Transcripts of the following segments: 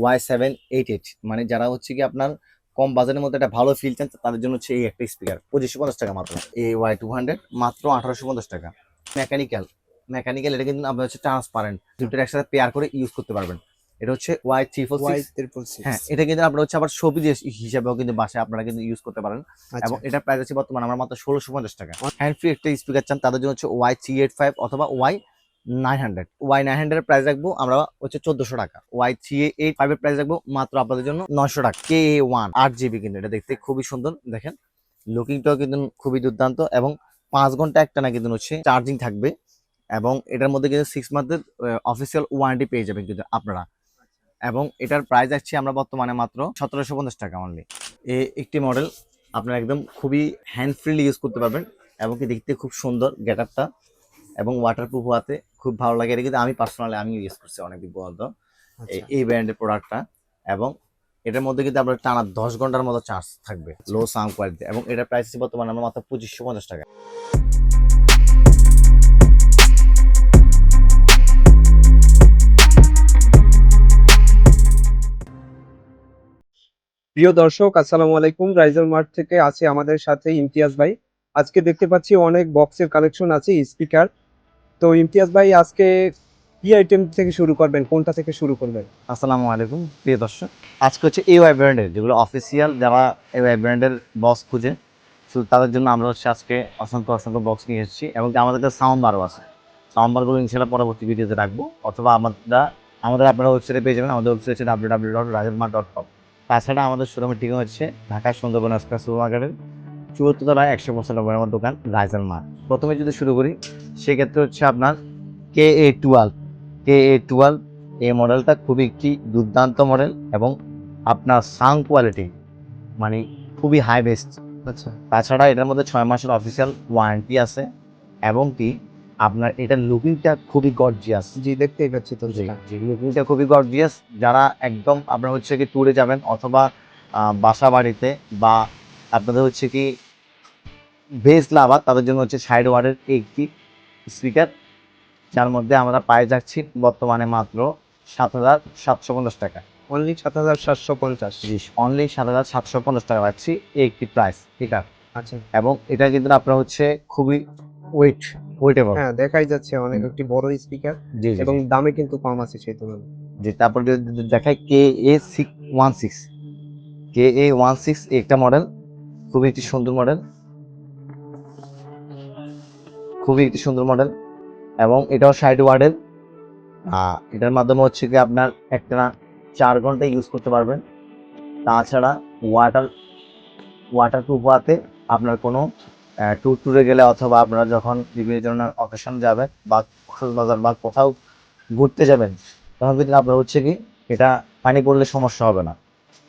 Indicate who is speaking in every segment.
Speaker 1: Y seven eight eight মানে যারা হচ্ছে কি আপনার কম বাজারের মধ্যে একটা ভালো ফিল চান তাদের জন্য হচ্ছে এই একটা স্পিকার পঁচিশশো পঞ্চাশ টাকা মাত্র। এ ওয়াই টু হান্ড্রেড মাত্র আঠারোশো পঞ্চাশ টাকা। মেকানিক্যাল মেকানিক্যাল এটা কিন্তু আপনার হচ্ছে ট্রান্সপারেন্ট দুটোর একসাথে পেয়ার করে ইউজ করতে পারবেন। এটা হচ্ছে ওয়াই থ্রি ফোর হ্যাঁ এটা কিন্তু আপনার হচ্ছে আবার দিয়ে হিসাবেও কিন্তু বাসায় আপনারা কিন্তু ইউজ করতে পারেন।
Speaker 2: আচ্ছা।
Speaker 1: এবং এটা প্রাইস আছে বর্তমানে আমার মাত্র ষোলোশো পঞ্চাশ টাকা। হ্যান্ড ফ্রি একটা স্পিকার চান তাদের জন্য হচ্ছে ওয়াই থ্রি এইট ফাইভ অথবা Y nine hundred Y nine hundred price রাখব আমরা হচ্ছে চোদ্দশো টাকা। ওয়াই থ্রি এইট ফাইভ এর প্রাইস রাখব মাত্র আপনাদের জন্য নয়শো টাকা। কে এ ওয়ান আট জিবি কিন্তু এটা দেখতে খুবই সুন্দর, দেখেন। লুকিংটাও কিন্তু খুবই দুর্দান্ত এবং পাঁচ ঘণ্টা একটা না কিন্তু হচ্ছে চার্জিং থাকবে এবং এটার মধ্যে কিন্তু সিক্স মান্থের অফিসিয়াল ওয়ারেন্টি পেয়ে যাবেন কিন্তু আপনারা। এবং এটার প্রাইস যাচ্ছে আমরা বর্তমানে মাত্র সতেরোশো পঞ্চাশ টাকা অনলি এ একটি মডেল আপনারা একদম খুবই হ্যান্ড ফ্রিলি ইউজ করতে পারবেন এবং কি দেখতে খুব সুন্দর গেটারটা এবং ওয়াটারপ্রুফ হওয়াতে খুব ভালো লাগে। এটা কিন্তু আমি পার্সোনালি আমি ইউজ করছি অনেকদিন পর্যন্ত
Speaker 2: আচ্ছা।
Speaker 1: এই- ব্র্যান্ডের প্রোডাক্টটা এবং এটার মধ্যে কিন্তু আপনার টানা দশ ঘণ্টার মতো চার্জ থাকবে লো সাউন্ড কোয়ালিটি এবং এটার প্রাইস বর্তমানে আমার মাত্র পঁচিশশো পঞ্চাশ টাকা।
Speaker 2: প্রিয় দর্শক আসসালামু আলাইকুম। রাইজার মার্ট থেকে আছে আমাদের সাথে ইমতিয়াজ ভাই। আজকে দেখতে পাচ্ছি অনেক বক্সের কালেকশন আছে স্পিকার তো ইমতিয়াজ ভাই, আজকে কি আইটেম থেকে শুরু করবেন? কোনটা থেকে শুরু করবেন?
Speaker 1: আসসালামু আলাইকুম, প্রিয় দর্শক। আজকে হচ্ছে এই ওয়াই ব্র্যান্ডের যেগুলো অফিসিয়াল যারা এই ওয়াই ব্র্যান্ডের বক্স খুঁজে শুধু তাদের জন্য আমরা হচ্ছে আজকে অসংখ্য অসংখ্য বক্স নিয়ে এসেছি এবং আমাদের কাছে সাউন্ড বারও আছে। সাউন্ড বারগুলো ইনশাল্লাহ পরবর্তী ভিডিওতে রাখব, অথবা আমরা, আমাদের আপনারা ওয়েবসাইটে পেয়ে যাবেন, আমাদের ওয়েবসাইট হচ্ছে ডাব্লিউ ডাব্লিউ ডট রাজেরমা ডট কম তাছাড়া আমাদের শোরুমের ঠিকানা হচ্ছে ঢাকা সুন্দরবন আজকা সুপার মার্কেটের চুয়াত্তর তলায় একশো পঁচানব্বই নম্বর দোকান রাইজার মার্ট প্রথমে যদি শুরু করি সেক্ষেত্রে হচ্ছে আপনার কে এ টুয়েলভ। কে এ টুয়েলভ এই মডেলটা খুবই একটি দুর্দান্ত মডেল এবং আপনার সাউন্ড কোয়ালিটি মানে খুবই হাই বেস্ট
Speaker 2: আচ্ছা।
Speaker 1: তাছাড়া এটার মধ্যে ছয় মাসের অফিসিয়াল ওয়ারেন্টি আছে এবং কি আপনার এটার লুকিংটা খুবই গর্জিয়াস
Speaker 2: জি দেখতেই পাচ্ছি তো
Speaker 1: জি লুকিংটা খুবই গর্জিয়াস যারা একদম আপনার হচ্ছে কি ট্যুরে যাবেন অথবা বাসা বাড়িতে বা আপনাদের হচ্ছে কি বেস লাভার তাদের জন্য হচ্ছে সাইড ওয়ার্ডের একটি স্পিকার যার মধ্যে আমরা পায়ে যাচ্ছি বর্তমানে মাত্র সাত হাজার সাতশো পঞ্চাশ টাকা।
Speaker 2: অনলি সাত হাজার সাতশো পঞ্চাশ।
Speaker 1: অনলি সাত হাজার সাতশো পঞ্চাশ টাকা পাচ্ছি এই একটি প্রাইস ঠিক আছে?
Speaker 2: আচ্ছা।
Speaker 1: এবং এটা কিন্তু আপনার হচ্ছে খুবই ওয়েট ওয়েটেবল
Speaker 2: হ্যাঁ দেখাই যাচ্ছে অনেক একটি বড় স্পিকার এবং দামে কিন্তু কম আছে সেই তুলনায়।
Speaker 1: যে তারপর দেখাই K A six one six K A one six একটা মডেল খুবই একটি সুন্দর মডেল খুবই একটি সুন্দর মডেল এবং এটাও সাইড ওয়ার্ডের এটার মাধ্যমে হচ্ছে কি আপনার একটা না চার ঘণ্টা ইউজ করতে পারবেন। তাছাড়া ওয়াটার ওয়াটার প্রুফ হওয়াতে আপনার কোনো ট্যুর ট্যুরে গেলে অথবা আপনারা যখন বিভিন্ন ধরনের অকেশন যাবেন বা বাজার বা কোথাও ঘুরতে যাবেন তখন কিন্তু আপনার হচ্ছে কি এটা পানি পড়লে সমস্যা হবে না।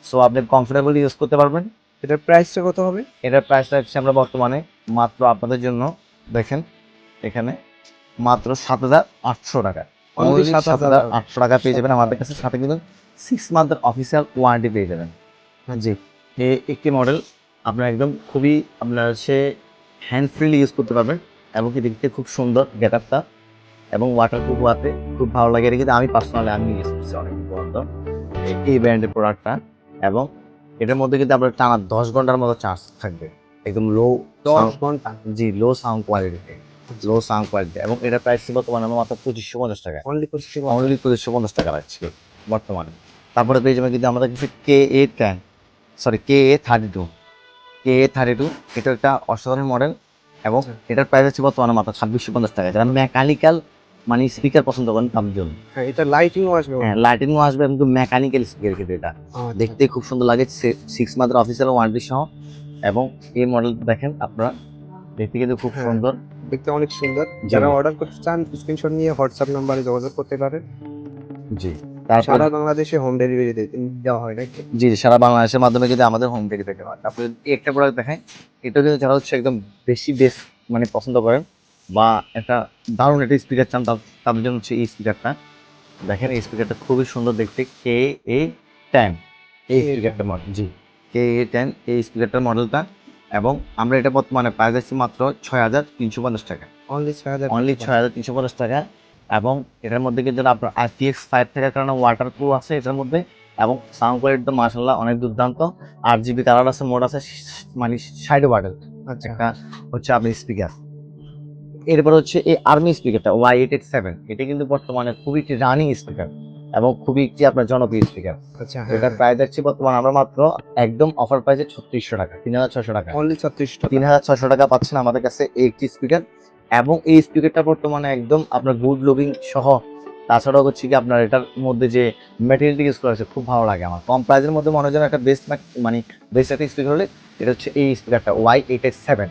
Speaker 1: সো আপনি কমফোর্টেবলি ইউজ করতে পারবেন।
Speaker 2: এটার প্রাইসটা কত হবে?
Speaker 1: এটার প্রাইসটা হচ্ছে আমরা বর্তমানে মাত্র আপনাদের জন্য দেখেন এখানে মাত্র সাত হাজার আটশো টাকা।
Speaker 2: Only
Speaker 1: Only
Speaker 2: 7,800
Speaker 1: সাত হাজার আটশো টাকা পেয়ে যাবেন আমাদের কাছে। সাথে কিন্তু সিক্স মান্থের অফিসিয়াল ওয়ারেন্টি পেয়ে যাবেন। জি। এই একটি মডেল আপনার একদম খুবই আপনার সে হ্যান্ড ফ্রিলি ইউজ করতে পারবেন এবং কি দেখতে খুব সুন্দর গেটআপটা এবং ওয়াটার প্রুফ হওয়াতে খুব ভালো লাগে। এটা কিন্তু আমি পার্সোনালি আমি ইউজ করছি অনেক পর্যন্ত। এই- এই ব্র্যান্ডের প্রোডাক্টটা এবং এটার মধ্যে কিন্তু আপনার টানা দশ ঘণ্টার মতো চার্জ থাকবে। একদম লো
Speaker 2: দশ ঘণ্টা?
Speaker 1: জি low sound quality low sound quality এবং এটার প্রাইস বর্তমানে আমার মাত্র পঁচিশশো পঞ্চাশ টাকা।
Speaker 2: অনলি করছি
Speaker 1: অনলি পঁচিশশো পঞ্চাশ টাকা রাখছি বর্তমানে। তারপরে পেয়ে যাবেন কিন্তু আমাদের কাছে K A ten sorry K A thirty two K A thirty two এটা একটা অসাধারণ মডেল এবং এটার প্রাইস হচ্ছে বর্তমানে মাত্র ছাব্বিশশো পঞ্চাশ টাকা। যারা মেকানিক্যাল মানে স্পিকার পছন্দ করেন তাদের জন্য।
Speaker 2: হ্যাঁ এটা লাইটিংও আসবে
Speaker 1: হ্যাঁ লাইটিংও আসবে কিন্তু মেকানিক্যাল স্পিকার কিন্তু এটা।
Speaker 2: আচ্ছা।
Speaker 1: দেখতে খুব সুন্দর লাগে সিক্স মাত্র অফিসিয়াল ওয়ারেন্টি সহ। এবং এই মডেল দেখেন আপনারা দেখতে কিন্তু খুব
Speaker 2: হ্যাঁ।
Speaker 1: সুন্দর।
Speaker 2: দেখতে অনেক সুন্দর। যারা অর্ডার করতে চান স্ক্রিনশট নিয়ে হোয়াটসঅ্যাপ নাম্বারে যোগাযোগ করতে পারেন।
Speaker 1: জি।
Speaker 2: সারা বাংলাদেশে হোম ডেলিভারি দেওয়া হয় নাকি?
Speaker 1: জি সারা বাংলাদেশের মাধ্যমে কিন্তু আমাদের হোম ডেলিভারি হয়। তারপরে যদি একটা প্রোডাক্ট দেখায় এটা কিন্তু যারা হচ্ছে একদম বেশি বেশ মানে পছন্দ করেন বা একটা দারুণ একটা স্পিকার চান তাদের জন্য হচ্ছে এই স্পিকারটা দেখেন এই স্পিকারটা খুবই সুন্দর দেখতে। কে এ টেন এই স্পিকারটা model G. K A ten এই স্পিকারটার মডেলটা এবং আমরা এটা বর্তমানে প্রাইস আছি মাত্র ছয় হাজার তিনশো পঞ্চাশ টাকা।
Speaker 2: অনলি ছয় হাজার
Speaker 1: অনলি ছয় হাজার তিনশো পঞ্চাশ টাকা এবং এটার মধ্যে কিন্তু আপনার আইপিএক্স ফাইভ থাকার কারণে ওয়াটার প্রুফ আছে এটার মধ্যে এবং সাউন্ড কোয়ালিটি তো মার্শাল্লাহ অনেক দুর্দান্ত। আট জিবি কালার আছে মোড আছে মানে সাইড ওয়ার্ডের
Speaker 2: আচ্ছা।
Speaker 1: একটা হচ্ছে আপনি স্পিকার এরপর হচ্ছে এই আর্মি স্পিকারটা ওয়াই এইট এইট সেভেন এটা কিন্তু বর্তমানে খুবই একটি রানিং স্পিকার এবং খুবই একটি আপনার জনপ্রিয় স্পিকার
Speaker 2: আচ্ছা
Speaker 1: এটার প্রাইস যাচ্ছে বর্তমানে আমরা মাত্র একদম অফার প্রাইসে ছত্রিশশো টাকা তিন হাজার ছশো টাকা।
Speaker 2: অনলি ছত্রিশ টাকা।
Speaker 1: তিন হাজার ছশো টাকা পাচ্ছেন আমাদের কাছে এই একটি স্পিকার এবং এই স্পিকারটা বর্তমানে একদম আপনার গুড লুকিং সহ। তাছাড়াও হচ্ছে কি আপনার এটার মধ্যে যে ম্যাটেরিয়ালটি ইউজ করা হয়েছে খুব ভালো লাগে আমার। কম প্রাইসের মধ্যে মনে হয় একটা বেস্ট মানে বেস্ট একটা স্পিকার হলে এটা হচ্ছে এই স্পিকারটা ওয়াই এইট এইট সেভেন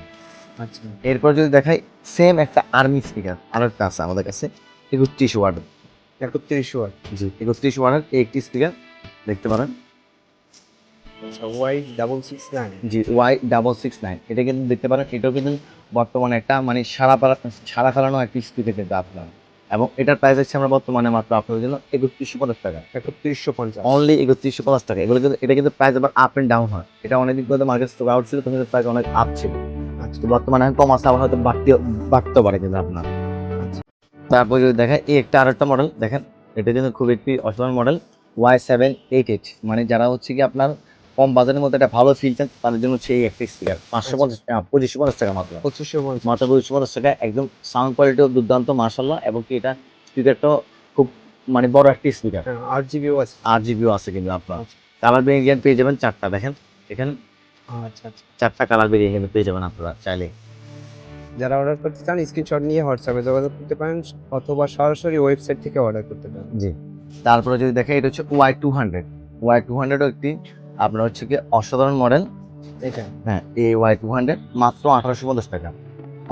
Speaker 2: আচ্ছা।
Speaker 1: এরপর যদি দেখাই সেম একটা আর্মি স্পিকার আরও একটা আছে আমাদের কাছে একত্রিশ ওয়ার্ড
Speaker 2: একত্রিশ ওয়াট
Speaker 1: জি। একত্রিশ ওয়ার্ডের এই একটি স্পিকার দেখতে পারেন।
Speaker 2: Y double six nine
Speaker 1: G Y double six nine এটা কিন্তু দেখতে পারেন এটাও কিন্তু বর্তমানে একটা মানে সারা পালা সারা ফেলানো একটি স্পিকার কিন্তু আপনার। এবং এটার প্রাইস হচ্ছে আমরা বর্তমানে মাত্র আপনাদের জন্য একত্রিশশো পঞ্চাশ টাকা।
Speaker 2: একত্রিশশো পঞ্চাশ।
Speaker 1: অনলি একত্রিশশো পঞ্চাশ টাকা। এগুলো কিন্তু এটা কিন্তু প্রাইস আবার আপ এন্ড ডাউন হয়। এটা পর্যন্ত মার্কেট স্টক আউট ছিল তখন প্রাইস অনেক আপ ছিল।
Speaker 2: আচ্ছা।
Speaker 1: বর্তমানে কম আছে আবার হয়তো বাড়তে বাড়তেও পারে কিন্তু আপনার। তারপর যদি দেখেন এই একটা আরেকটা মডেল দেখেন এটা কিন্তু খুব একটি অসাধারণ model Y seven eight eight মানে যারা হচ্ছে কি আপনার কম বাজারের মধ্যে একটা ভালো ফিল চান তাদের জন্য হচ্ছে এই একটা স্পিকার পাঁচশো পঞ্চাশ আহ, পঁচিশশো পঞ্চাশ টাকা মাত্র।
Speaker 2: পঁচিশশো পঞ্চাশ।
Speaker 1: মাত্র পঁচিশশো পঞ্চাশ টাকা একদম সাউন্ড কোয়ালিটিও দুর্দান্ত মার্শাল্লাহ এবং কি এটা স্পিকারটাও খুব মানে বড় একটি স্পিকার
Speaker 2: আট জিবিও আছে।
Speaker 1: আট জিবিও আছে কিন্তু আপনার। কালার ভেরিয়েন্ট পেয়ে যাবেন চারটা দেখেন এখানে
Speaker 2: আচ্ছা আচ্ছা।
Speaker 1: চারটা কালার বেরিয়ে পেয়ে যাবেন আপনারা চাইলে।
Speaker 2: যারা অর্ডার করতে চান স্ক্রিনশট নিয়ে হোয়াটসঅ্যাপে যোগাযোগ করতে পারেন অথবা সরাসরি ওয়েবসাইট থেকে অর্ডার করতে পারেন।
Speaker 1: জি। তারপরে যদি দেখেন এটা হচ্ছে Y two hundred Y two হান্ড্রেডও একটি আপনার হচ্ছে কি অসাধারণ মডেল
Speaker 2: এটা।
Speaker 1: হ্যাঁ এই ওয়াই টু হান্ড্রেড মাত্র আঠারোশো পঞ্চাশ টাকা।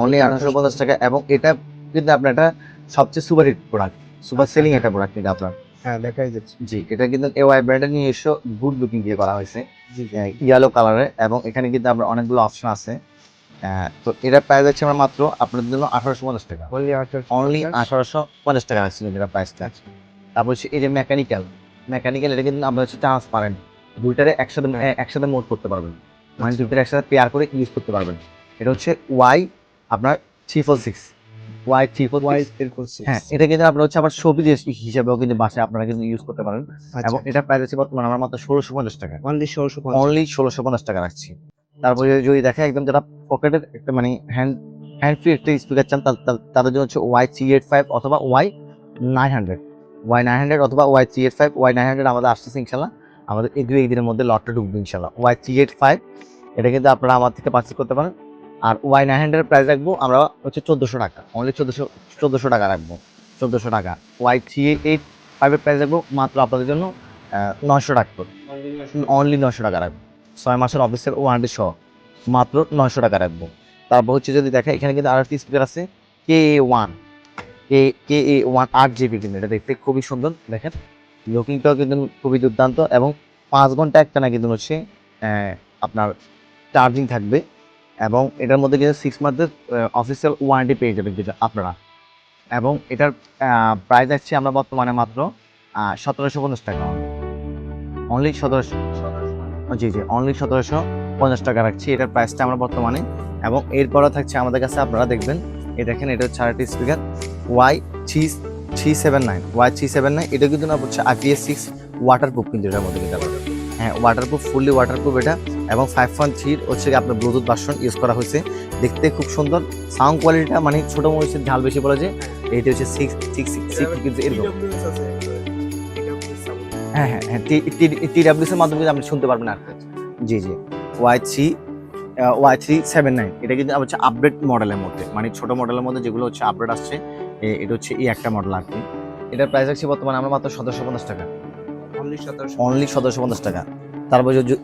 Speaker 1: অনলি আঠারোশো পঞ্চাশ। টাকা এবং এটা কিন্তু আপনার একটা সবচেয়ে super hit product super selling একটা প্রোডাক্ট কিন্তু আপনার।
Speaker 2: হ্যাঁ দেখাই যাচ্ছে।
Speaker 1: জি এটা কিন্তু এ ওয়াই ব্র্যান্ডের নিয়ে এসে গুড লুকিং দিয়ে করা হয়েছে।
Speaker 2: জি
Speaker 1: ইয়েলো কালারে এবং এখানে কিন্তু আপনার অনেকগুলো অপশন আছে। তো এটার প্রাইস হচ্ছে আমরা মাত্র আপনাদের জন্য আঠারোশো পঞ্চাশ টাকা।
Speaker 2: অনলি আঠারোশো
Speaker 1: পঞ্চাশ? টাকা রাখছিল যেটা প্রাইসটা তারপর হচ্ছে এই যে মেকানিক্যাল মেকানিক্যাল এটা কিন্তু আমরা হচ্ছে ট্রান্সপারেন্ট দুইটারে একসাথে একসাথে মোড করতে পারবেন। মানে দুইটারে একসাথে পেয়ার করে ইউজ করতে পারবেন। এটা হচ্ছে ওয়াই আপনার three four six Y three four
Speaker 2: Y
Speaker 1: হ্যাঁ এটা কিন্তু আপনার হচ্ছে আবার ছবি হিসাবেও কিন্তু বাসায় আপনারা কিন্তু ইউজ করতে পারেন।
Speaker 2: আচ্ছা।
Speaker 1: এবং এটা প্রাইস হচ্ছে বর্তমানে আমরা মাত্র ষোলোশো পঞ্চাশ টাকা।
Speaker 2: অনলি ষোলোশো
Speaker 1: অনলি ষোলোশো পঞ্চাশ টাকা রাখছি। তারপরে যদি- যদি দেখে একদম যারা পকেটের একটা মানে হ্যান্ড হ্যান্ড ফ্রি একটা স্পিকার চান তাদের জন্য হচ্ছে ওয়াই থ্রি এইট ফাইভ অথবা Y nine hundred Y nine hundred অথবা Y three eight five Y nine hundred আমাদের আসতেছে ইনশাল্লাহ। আমাদের এই দুই একদিনের মধ্যে লটটা ঢুকবে ইনশাল্লাহ। ওয়াই থ্রি এইট ফাইভ এটা কিন্তু আপনারা আমার থেকে পার্চেস করতে পারেন। আর ওয়াই নাইন হান্ড্রেড প্রাইস রাখব আমরা হচ্ছে চোদ্দোশো টাকা। অনলি চোদ্দোশো চোদ্দোশো টাকা রাখব। চোদ্দোশো টাকা। ওয়াই থ্রি এইট ফাইভের প্রাইস রাখব মাত্র আপনাদের জন্য নশো টাকা অনলি নশো টাকা রাখব। ছয় মাসের অফিসের ওয়ারেন্টি সহ মাত্র নয়শো টাকা রাখব। তারপর হচ্ছে যদি দেখা, এখানে কিন্তু আরেকটি স্পিকার আছে K A one K K A one আট জিবি কিন্তু, এটা দেখতে খুবই সুন্দর, দেখেন। লুকিংটাও কিন্তু খুবই দুর্দান্ত এবং পাঁচ ঘণ্টা একটা না কিন্তু হচ্ছে আপনার চার্জিং থাকবে এবং এটার মধ্যে কিন্তু সিক্স মান্থের অফিসিয়াল ওয়ারেন্টি পেয়ে যাবেন যেটা আপনারা। এবং এটার প্রাইস আছে আমরা বর্তমানে মাত্র সতেরোশো পঞ্চাশ টাকা। অনলি সতেরোশো পনেরো জি জি অনলি সতেরোশো পঞ্চাশ টাকা রাখছি। এটার প্রাইসটা আমরা বর্তমানে এবং এরপরও থাকছে আমাদের কাছে, আপনারা দেখবেন, এই দেখেন, এটা হচ্ছে আরেকটি speaker Y three three seven nine Y three seven nine এটা কিন্তু না, হচ্ছে আইপিএস সিক্স ওয়াটার প্রুফ কিন্তু এটার মধ্যে কিন্তু হ্যাঁ waterproof fully waterproof এটা এবং ফাইভ পয়েন্ট থ্রির হচ্ছে আপনার ব্লুটুথ ভার্সন ইউজ করা হয়েছে। দেখতে খুব সুন্দর সাউন্ড কোয়ালিটিটা মানে ছোটো মরিচের ঝাল বেশি বলা যায়, এইটা হচ্ছে সিক্স সিক্স সিক্স কিন্তু এরকম। হ্যাঁ হ্যাঁ হ্যাঁ টি ডাব্লিউস এর মাধ্যমে কিন্তু আপনি শুনতে পারবেন আর জি জি। Y three Y three seven nine. এটা কিন্তু হচ্ছে আপডেট মডেলের মধ্যে। মানে ছোট মডেলের মধ্যে যেগুলো হচ্ছে আপডেট আসছে এ- এটা হচ্ছে এই একটা মডেল আর কি। এটার প্রাইস আছে বর্তমানে আমরা মাত্র সতেরোশো পঞ্চাশ টাকা।
Speaker 2: অনলি সতেরোশো
Speaker 1: অনলি সতেরোশো পঞ্চাশ টাকা। তারপর যদি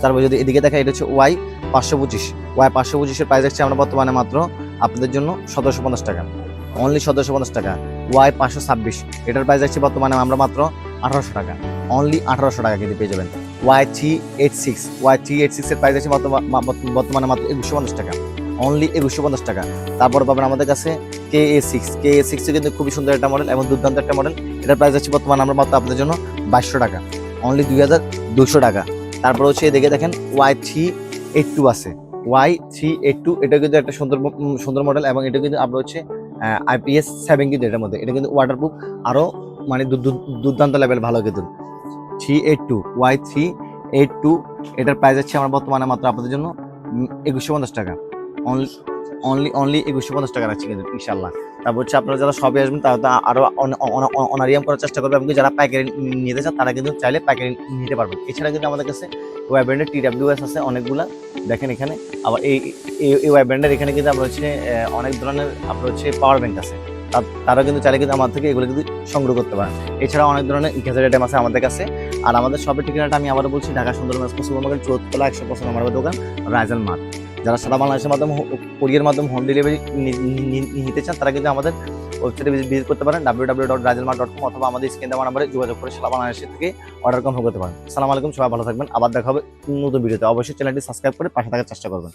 Speaker 1: তারপর যদি এদিকে দেখা এটা হচ্ছে ওয়াই পাঁচশো পঁচিশ। ওয়াই পাঁচশো পঁচিশের প্রাইস আছে আমরা বর্তমানে মাত্র আপনাদের জন্য সতেরোশো পঞ্চাশ টাকা। অনলি সতেরোশো পঞ্চাশ টাকা। ওয়াই পাঁচশো ছাব্বিশ। এটার প্রাইস আছে বর্তমানে আমরা মাত্র আঠারোশো টাকা। অনলি আঠারোশো টাকা কিন্তু পেয়ে যাবেন। Y three eight six Y three eight সিক্সের প্রাইস আছে বর্তমা- বর্তমানে মাত্র একুশশো পঞ্চাশ টাকা। অনলি একুশশো পঞ্চাশ টাকা। তারপর পাবেন আমাদের কাছে K A six K A six কিন্তু খুবই সুন্দর একটা মডেল এবং দুর্দান্ত একটা মডেল এটার প্রাইস আছে বর্তমানে আমরা মাত্র আপনাদের জন্য বাইশশো টাকা। অনলি দুই হাজার দুশো টাকা। তারপর হচ্ছে এদিকে দেখেন ওয়াই থ্রি এইট টু আছে। ওয়াই থ্রি এইট টু এটা কিন্তু একটা সুন্দর সুন্দর মডেল এবং এটা কিন্তু আপনার হচ্ছে আইপিএস সেভেন কিন্তু এটার মধ্যে। এটা কিন্তু ওয়াটারপ্রুফ আরও মানে দুর্দান্ত লেভেল ভালো কিন্তু। Three eight two Y three eight two, এটার প্রাইস আছে আমার বর্তমানে মাত্র আপনাদের জন্য একুশশো পঞ্চাশ টাকা। অনলি অনলি অনলি একুশশো পঞ্চাশ টাকা রাখছি কিন্তু ইনশাল্লাহ তারপর হচ্ছে আপনারা যারা সবে আসবেন, তারা তো আরও অনারিয়াম করার চেষ্টা করবে, এবং যারা প্যাকেট নিতে চান, তারা কিন্তু চাইলে পাইকারি নিতে পারবেন। এছাড়া কিন্তু আমাদের কাছে ওয়াই ব্র্যান্ডের টি ডাব্লিউ এস আছে, অনেকগুলা। দেখেন এখানে। আবার এই ওয়াই ব্র্যান্ডের এখানে কিন্তু আপনার হচ্ছে অনেক ধরনের আপনার হচ্ছে পাওয়ার ব্যাংক আছে। তারা কিন্তু চাইলে কিন্তু আমার থেকে এগুলো কিন্তু সংগ্রহ করতে পারেন এছাড়া অনেক ধরনের গ্যাজেট আইটেম আছে আমাদের কাছে। আর আমাদের সবের ঠিকানাটা আমি আবারও বলছি, ঢাকা সুন্দরবন সুপার মার্কেট চৌতলা একশো পঁচাত্তর নম্বর দোকান রাইজাল মার্ট যারা সারা বাংলাদেশের মাধ্যমে কোরিয়ার মাধ্যমে হোম ডেলিভারি নিতে চান, তারা কিন্তু আমাদের ওয়েবসাইটে ভিজিট করতে পারেন ডাব্লিউ ডাব্লিউ ডট রাজেল মার্ট ডট কম অথবা আমাদের স্ক্রিন দেওয়া নাম্বারে যোগাযোগ করে সারা বাংলাদেশের থেকে অর্ডার কনফার্ম করতে পারেন। সালাম আলাইকুম, সবাই ভালো থাকবেন। আবার দেখা হবে নতুন ভিডিওতে। অবশ্যই চ্যানেলটি সাবস্ক্রাইব করে পাশে থাকার চেষ্টা করবেন।